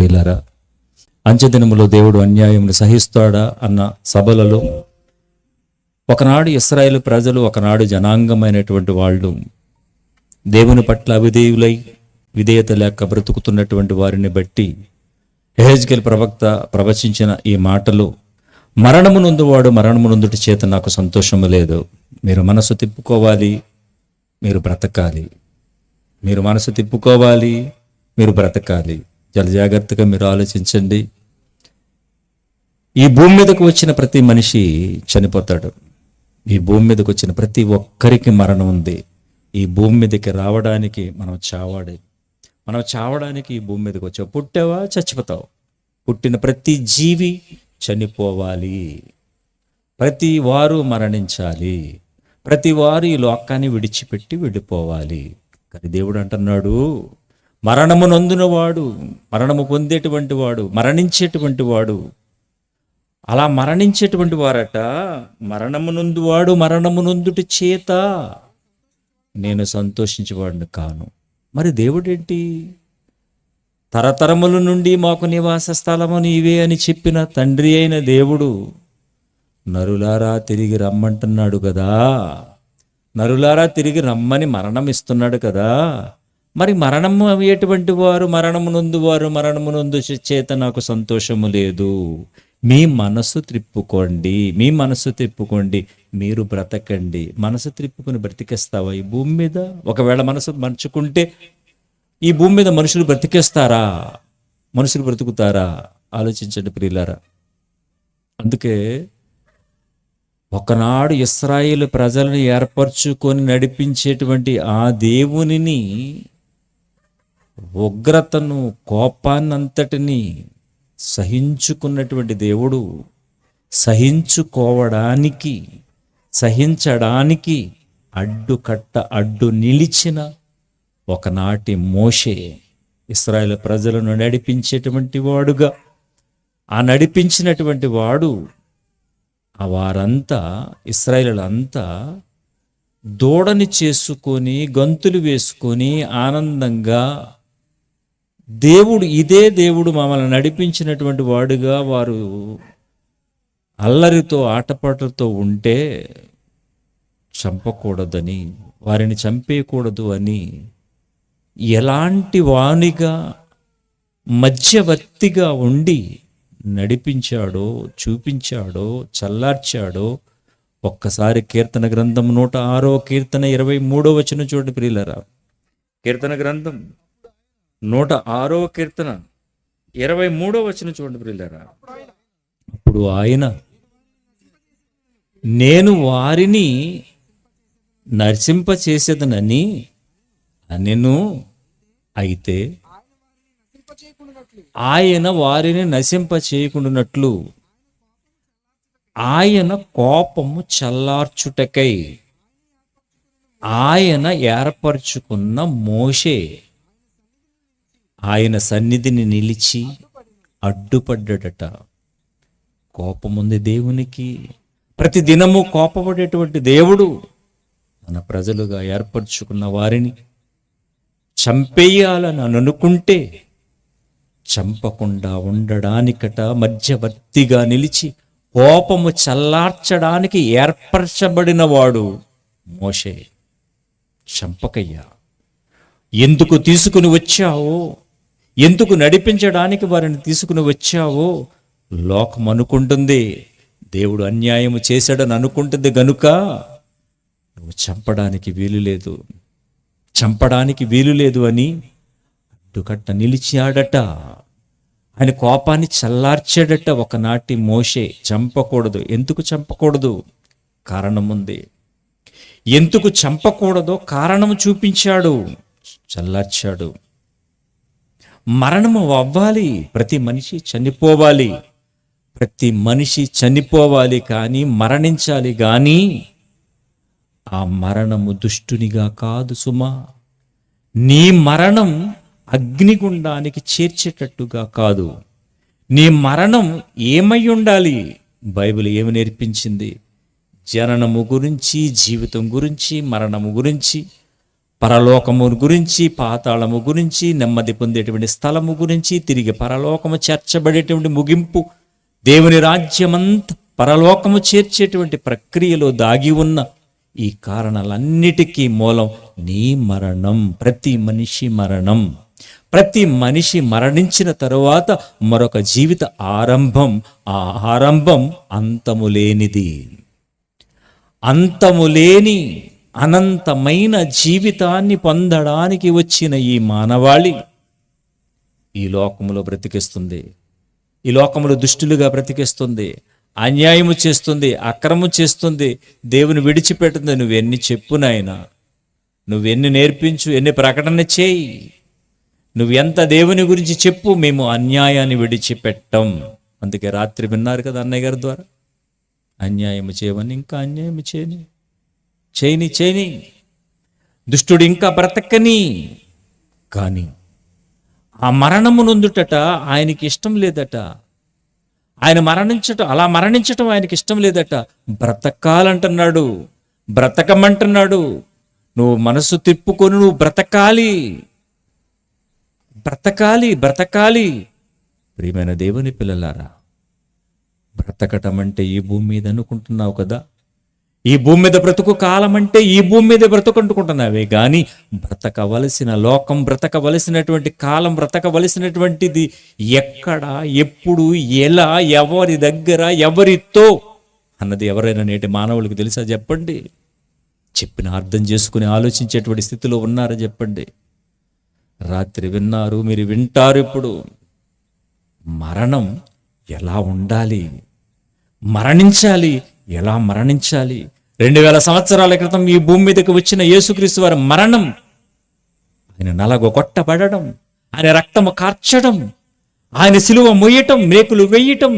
ప్రియులారా అంచెదినములో దేవుడు అన్యాయమును సహిస్తాడా అన్న సభలలో ఒకనాడు ఇస్రాయేల్ ప్రజలు ఒకనాడు జనాంగమైనటువంటి వాళ్ళు దేవుని పట్ల అవిధేయులై విధేయత లేక బ్రతుకుతున్నటువంటి వారిని బట్టి హెహెజ్గెల్ ప్రవక్త ప్రవచించిన ఈ మాటలు మరణము నొందువాడు మరణము నొందుటి చేత నాకు సంతోషము లేదు. మీరు మనసు తిప్పుకోవాలి మీరు బ్రతకాలి. మీరు మనసు తిప్పుకోవాలి మీరు బ్రతకాలి. జల జాగ్రత్తగా మీరు ఆలోచించండి. ఈ భూమి మీదకు వచ్చిన ప్రతి మనిషి చనిపోతాడు. ఈ భూమి మీదకు వచ్చిన ప్రతి ఒక్కరికి మరణం ఉంది. ఈ భూమి మీదకి రావడానికి మనం చావాడే మనం చావడానికి ఈ భూమి మీదకి వచ్చావు పుట్టావా? చచ్చిపోతావు. పుట్టిన ప్రతి జీవి చనిపోవాలి. ప్రతి వారు మరణించాలి. ప్రతి వారు ఈ లోకాన్ని విడిచిపెట్టి వెళ్ళిపోవాలి. కానీ దేవుడు అంటున్నాడు మరణము నొందినవాడు మరణము పొందేటువంటి వాడు మరణించేటువంటి వాడు. అలా మరణించేటువంటి వారట మరణము నొందువాడు మరణము నొందుటి చేత నేను సంతోషించేవాడిని కాను. మరి దేవుడేంటి? తరతరముల నుండి మాకు నివాస స్థలము నీవే అని చెప్పిన తండ్రి అయిన దేవుడు నరులారా తిరిగి రమ్మంటున్నాడు కదా. నరులారా తిరిగి రమ్మని మరణం ఇస్తున్నాడు కదా. మరి మరణము అయ్యేటువంటి వారు మరణము నొందువారు మరణమునందు చేత నాకు సంతోషము లేదు. మీ మనసు త్రిప్పుకోండి. మీ మనసు త్రిప్పుకోండి. మీరు బ్రతకండి. మనసు త్రిప్పుకొని బ్రతికేస్తావా ఈ భూమి మీద? ఒకవేళ మనసు మంచుకుంటే ఈ భూమి మీద మనుషులు బ్రతికేస్తారా? మనుషులు బ్రతుకుతారా? ఆలోచించండి ప్రియులారా. అందుకే ఒకనాడు ఇస్రాయేల్ ప్రజలను ఏర్పరచుకొని నడిపించేటువంటి ఆ దేవునిని ఉగ్రతను కోపాన్నంతటిని సహించుకున్నటువంటి దేవుడు సహించుకోవడానికి సహించడానికి అడ్డుకట్ట అడ్డు నిలిచిన ఒకనాటి మోషే ఇస్రాయేల్ ప్రజలను నడిపించేటువంటి వాడుగా. ఆ నడిపించినటువంటి వాడు ఆ వారంతా ఇస్రాయేలంతా దూడని చేసుకొని గంతులు వేసుకొని ఆనందంగా దేవుడు ఇదే దేవుడు మమ్మల్ని నడిపించినటువంటి వాడుగా వారు అల్లరితో ఆటపాటలతో ఉంటే చంపకూడదని వారిని చంపేయకూడదు అని ఎలాంటి వానిగా మధ్యవర్తిగా ఉండి నడిపించాడో చూపించాడో చల్లార్చాడో ఒక్కసారి కీర్తన గ్రంథం నూట ఆరో కీర్తన ఇరవై మూడో వచ్చిన చోటు ప్రియులరా. కీర్తన గ్రంథం నూట ఆరో కీర్తన ఇరవై మూడో వచ్చిన చూడండి ప్రియులరా. అప్పుడు ఆయన నేను వారిని నర్సింప చేసేదనని అనెను అయితే ఆయన వారిని నశింప చేయకుండానట్లు ఆయన కోపము చల్లార్చుటకై ఆయన ఏర్పరచుకున్న మోషే ఆయన సన్నిధిని నిలిచి అడ్డుపడ్డాడట కోపముంది దేవునికి. ప్రతి దినము కోపపడేటువంటి దేవుడు మన ప్రజలుగా ఏర్పరచుకున్న వారిని చంపేయాలని అని అనుకుంటే చంపకుండా ఉండడానికట మధ్యవర్తిగా నిలిచి కోపము చల్లార్చడానికి ఏర్పరచబడిన వాడు మోషే. చంపకయ్యా. ఎందుకు తీసుకుని వచ్చావో? ఎందుకు నడిపించడానికి వారిని తీసుకుని వచ్చావో లోకం అనుకుంటుంది. దేవుడు అన్యాయము చేశాడని అనుకుంటుంది గనుక నువ్వు చంపడానికి వీలు లేదు. చంపడానికి వీలు లేదు అని అడ్డుకట్ట నిలిచాడట. ఆయన కోపాన్ని చల్లార్చాడట. ఒకనాటి మోషే చంపకూడదు. ఎందుకు చంపకూడదు? కారణం ఉంది. ఎందుకు చంపకూడదో కారణం చూపించాడు. చల్లార్చాడు. మరణము అవ్వాలి. ప్రతి మనిషి చనిపోవాలి. ప్రతి మనిషి చనిపోవాలి కానీ మరణించాలి కానీ ఆ మరణము దుష్టునిగా కాదు సుమా. నీ మరణం అగ్నిగుండానికి చేర్చేటట్టుగా కాదు. నీ మరణం ఏమై ఉండాలి? బైబిల్ ఏమి నేర్పించింది? జననము గురించి జీవితం గురించి మరణము గురించి పరలోకము గురించి పాతాళము గురించి నెమ్మది పొందేటువంటి స్థలము గురించి తిరిగి పరలోకము చేర్చబడేటువంటి ముగింపు దేవుని రాజ్యమంత పరలోకము చేర్చేటువంటి ప్రక్రియలో దాగి ఉన్న ఈ కారణాలన్నిటికీ మూలం నీ మరణం ప్రతి మనిషి మరణం. ప్రతి మనిషి మరణించిన తరువాత మరొక జీవిత ఆరంభం ఆ ఆరంభం అంతము లేనిది. అంతము లేని అనంతమైన జీవితాన్ని పొందడానికి వచ్చిన ఈ మానవాళి ఈ లోకములో బ్రతికిస్తుంది. ఈ లోకములో దుష్టులుగా బ్రతికిస్తుంది. అన్యాయము చేస్తుంది. అక్రమం చేస్తుంది. దేవుని విడిచిపెట్టింది. నువ్వెన్ని చెప్పు నాయనా. నువ్వెన్ని నేర్పించు ఎన్ని ప్రకటన చేయి. నువ్వు ఎంత దేవుని గురించి చెప్పు. మేము అన్యాయాన్ని విడిచిపెట్టం. అందుకే రాత్రి విన్నారు కదా అన్నయ్య గారి ద్వారా. అన్యాయం చేయమని ఇంకా అన్యాయం చేయని. చేయని చేయని దుష్టుడు ఇంకా బ్రతకని. కానీ ఆ మరణము నొందుటట ఆయనకి ఇష్టం లేదట. ఆయన మరణించటం అలా మరణించటం ఆయనకి ఇష్టం లేదట. బ్రతకాలంటున్నాడు బ్రతకమంటున్నాడు. నువ్వు మనసు తిప్పుకొని నువ్వు బ్రతకాలి. బ్రతకాలి బ్రతకాలి. ప్రియమైన దేవుని పిల్లలారా బ్రతకటం అంటే ఈ భూమి మీద అనుకుంటున్నావు కదా? ఈ భూమి మీద బ్రతుకు కాలం అంటే ఈ భూమి మీద బ్రతుకుంటున్నావే కానీ బ్రతకవలసిన లోకం బ్రతకవలసినటువంటి కాలం బ్రతకవలసినటువంటిది ఎక్కడ ఎప్పుడు ఎలా ఎవరి దగ్గర ఎవరితో అన్నది ఎవరైనా నేటి మానవులకు తెలుసా చెప్పండి? చెప్పిన అర్థం చేసుకుని ఆలోచించేటువంటి స్థితిలో ఉన్నారా చెప్పండి? రాత్రి విన్నారు మీరు వింటారు ఇప్పుడు. మరణం ఎలా ఉండాలి? మరణించాలి? ఎలా మరణించాలి? రెండు వేల సంవత్సరాల క్రితం ఈ భూమి మీదకి వచ్చిన యేసుక్రీస్తు వారి మరణం ఆయన నలగ కొట్టబడడం ఆయన రక్తము కార్చడం ఆయన సిలువ మొయ్యటం మేకులు వేయటం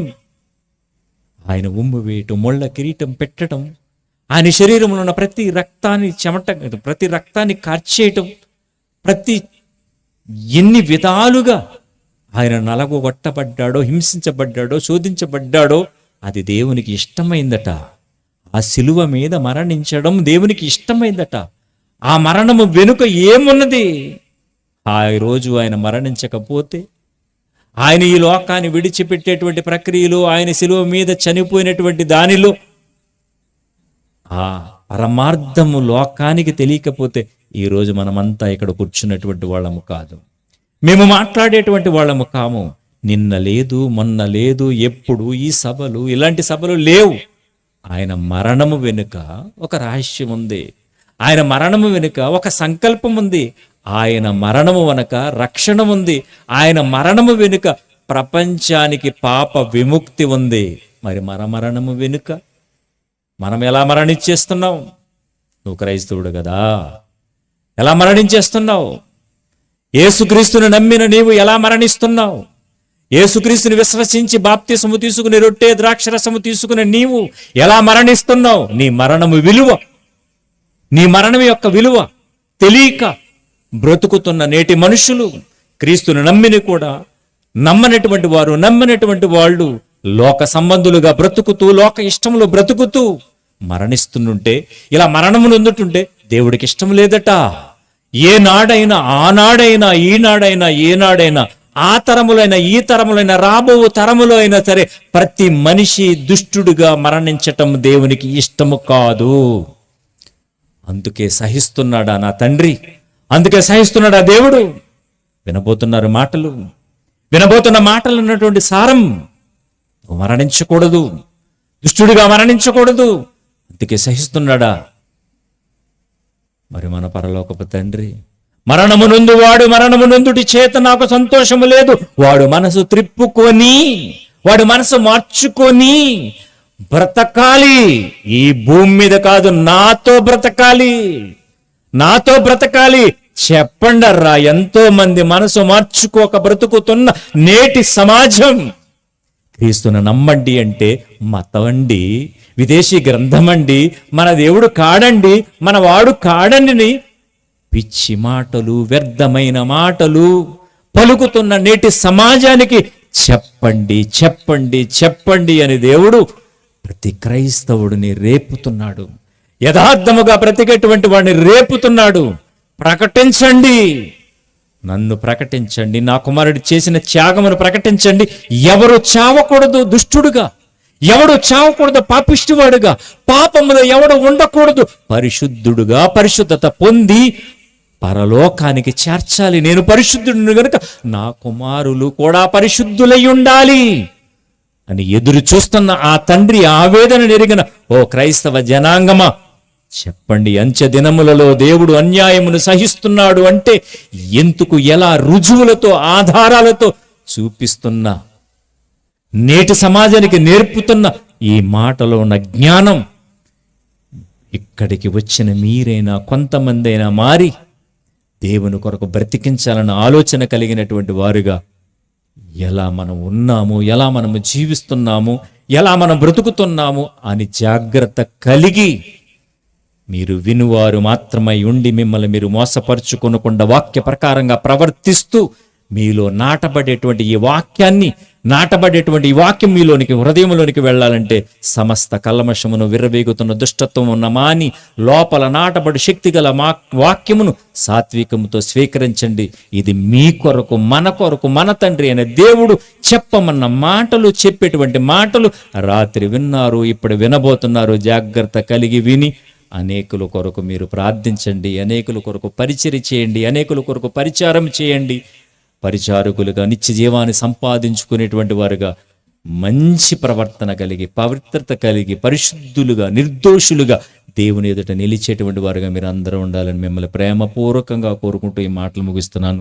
ఆయన ఉమ్ము వేయటం ముళ్ళ కిరీటం పెట్టడం ఆయన శరీరంలో ఉన్న ప్రతి రక్తాన్ని చెమట ప్రతి రక్తాన్ని కార్చేయటం ప్రతి ఎన్ని విధాలుగా ఆయన నలగొట్టబడ్డాడో హింసించబడ్డాడో శోధించబడ్డాడో అది దేవునికి ఇష్టమైందట. ఆ శిలువ మీద మరణించడం దేవునికి ఇష్టమైందట. ఆ మరణము వెనుక ఏమున్నది? ఆ రోజు ఆయన మరణించకపోతే ఆయన ఈ లోకాన్ని విడిచిపెట్టేటువంటి ప్రక్రియలో ఆయన శిలువ మీద చనిపోయినటువంటి దానిలో ఆ పరమార్థము లోకానికి తెలియకపోతే ఈ రోజు మనమంతా ఇక్కడ కూర్చున్నటువంటి వాళ్ళము కాదు. మేము మాట్లాడేటువంటి వాళ్ళము కాము. నిన్న లేదు మొన్న లేదు ఎప్పుడు ఈ సభలు ఇలాంటి సభలు లేవు. ఆయన మరణము వెనుక ఒక రహస్యం ఉంది. ఆయన మరణము వెనుక ఒక సంకల్పం ఉంది. ఆయన మరణము వెనుక రక్షణ ఉంది. ఆయన మరణము వెనుక ప్రపంచానికి పాప విముక్తి ఉంది. మరి మన మరణము వెనుక మనం ఎలా మరణించేస్తున్నావు నువ్వు క్రైస్తవుడు కదా. ఎలా మరణించేస్తున్నావు? ఏసుక్రీస్తుని నమ్మిన నీవు ఎలా మరణిస్తున్నావు? యేసుక్రీస్తుని విశ్వసించి బాప్తిసము తీసుకుని రొట్టె ద్రాక్షరసము తీసుకుని నీవు ఎలా మరణిస్తున్నావు? నీ మరణము విలువ. నీ మరణం యొక్క విలువ తెలియక బ్రతుకుతున్న నేటి మనుషులు క్రీస్తుని నమ్మిని కూడా నమ్మనటువంటి వారు నమ్మనటువంటి వాళ్ళు లోక సంబంధులుగా బ్రతుకుతూ లోక ఇష్టములు బ్రతుకుతూ మరణిస్తుంటే ఇలా మరణము నొందుతుంటే దేవుడికి ఇష్టం లేదట. ఏ నాడైనా ఆనాడైనా ఈనాడైనా ఏనాడైనా ఆ తరములైన ఈ తరములైన రాబో తరములో అయినా సరే ప్రతి మనిషి దుష్టుడుగా మరణించటం దేవునికి ఇష్టము కాదు. అందుకే సహిస్తున్నాడా నా తండ్రి? అందుకే సహిస్తున్నాడా దేవుడు? వినబోతున్నారు మాటలు. వినబోతున్న మాటలు ఉన్నటువంటి సారం. నువ్వు మరణించకూడదు. దుష్టుడిగా మరణించకూడదు. అందుకే సహిస్తున్నాడా? మరి మన పరలోకపు తండ్రి మరణము నుండు వాడు మరణము నుందుటి చేత నాకు సంతోషము లేదు. వాడు మనసు త్రిప్పుకొని వాడు మనసు మార్చుకొని బ్రతకాలి. ఈ భూమి మీద కాదు నాతో బ్రతకాలి. నాతో బ్రతకాలి. చెప్పండర్రా ఎంతో మంది మనసు మార్చుకోక బ్రతుకుతున్న నేటి సమాజం. క్రీస్తును నమ్మండి అంటే మతమండి విదేశీ గ్రంథమండి మన దేవుడు కాడండి మన వాడు కాడండిని పిచ్చి మాటలు వ్యర్థమైన మాటలు పలుకుతున్న నేటి సమాజానికి చెప్పండి చెప్పండి చెప్పండి అని దేవుడు ప్రతి క్రైస్తవుడిని రేపుతున్నాడు. యథార్థముగా బ్రతికేటువంటి వాడిని రేపుతున్నాడు. ప్రకటించండి. నన్ను ప్రకటించండి. నా కుమారుడు చేసిన త్యాగమును ప్రకటించండి. ఎవరు చావకూడదు దుష్టుడుగా. ఎవడు చావకూడదు పాపిష్టివాడుగా. పాపములో ఎవడు ఉండకూడదు. పరిశుద్ధుడుగా పరిశుద్ధత పొంది పరలోకానికి చేర్చాలి. నేను పరిశుద్ధుడిని గనుక నా కుమారులు కూడా పరిశుద్ధులై ఉండాలి అని ఎదురు చూస్తున్న ఆ తండ్రి ఆవేదన నెరిగిన ఓ క్రైస్తవ జనాంగమా చెప్పండి అంచె దినములలో దేవుడు అన్యాయమును సహిస్తున్నాడు అంటే ఎందుకు ఎలా రుజువులతో ఆధారాలతో చూపిస్తున్నా నేటి సమాజానికి నేర్పుతున్న ఈ మాటలో ఉన్న జ్ఞానం ఇక్కడికి వచ్చిన మీరైనా కొంతమందైనా మారి దేవుని కొరకు బ్రతికించాలన్న ఆలోచన కలిగినటువంటి వారుగా ఎలా మనం ఉన్నాము ఎలా మనము జీవిస్తున్నాము ఎలా మనం బ్రతుకుతున్నాము అని జాగ్రత్త కలిగి మీరు వినువారు మాత్రమై ఉండి మిమ్మల్ని మీరు మోసపరుచుకొనకుండా వాక్య ప్రకారంగా ప్రవర్తిస్తూ మీలో నాటబడేటువంటి ఈ వాక్యాన్ని నాటబడేటువంటి ఈ వాక్యం మీలోనికి హృదయంలోనికి వెళ్ళాలంటే సమస్త కల్మషమును విర్రవేగుతున్న దుష్టత్వం ఉన్న మాని లోపల నాటబడి శక్తిగల మా వాక్యమును సాత్వికముతో స్వీకరించండి. ఇది మీ కొరకు మన కొరకు మన తండ్రి అనే దేవుడు చెప్పమన్న మాటలు చెప్పేటువంటి మాటలు రాత్రి విన్నారు ఇప్పుడు వినబోతున్నారు. జాగ్రత్త కలిగి విని అనేకుల కొరకు మీరు ప్రార్థించండి అనేకుల కొరకు పరిచయం చేయండి అనేకుల కొరకు పరిచారం చేయండి. పరిచారకులుగా నిత్య జీవాన్ని సంపాదించుకునేటువంటి వారుగా మంచి ప్రవర్తన కలిగి పవిత్రత కలిగి పరిశుద్ధులుగా నిర్దోషులుగా దేవుని ఎదుట నిలిచేటువంటి వారుగా మీరు అందరూ ఉండాలని మిమ్మల్ని ప్రేమపూర్వకంగా కోరుకుంటూ ఈ మాటలు ముగిస్తున్నాను.